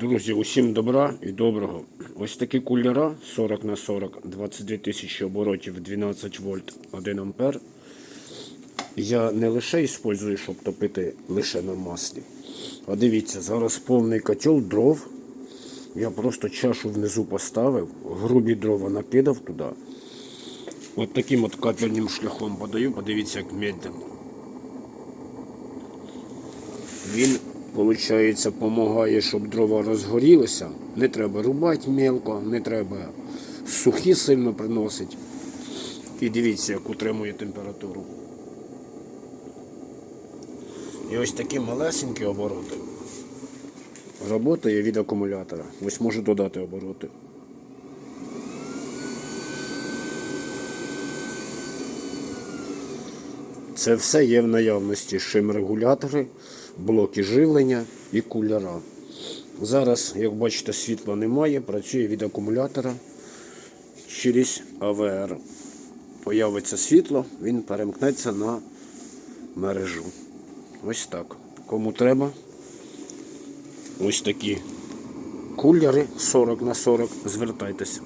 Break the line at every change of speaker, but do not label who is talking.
Друзі, усім добра і доброго. Ось такі кулера 40 на 40, 22 тисячі оборотів, 12 вольт, 1 ампер. Я не лише використовую, щоб топити лише на маслі. А дивіться, зараз повний котел дров. Я просто чашу внизу поставив, грубі дрова накидав туди. От таким от капельним шляхом подаю, подивіться, як медленно. Він, виходить, допомагає, щоб дрова розгорілися. Не треба рубати мелко, не треба сухі сильно приносити. І дивіться, як утримує температуру. І ось такі малесенькі обороти. Работає від акумулятора. Ось можу додати обороти. Це все є в наявності шим-регулятори, блоки живлення і кулера. Зараз, як бачите, світла немає, працює від акумулятора через АВР. Появиться світло, він перемкнеться на мережу. Ось так. Кому треба, ось такі кулери 40 на 40, звертайтеся.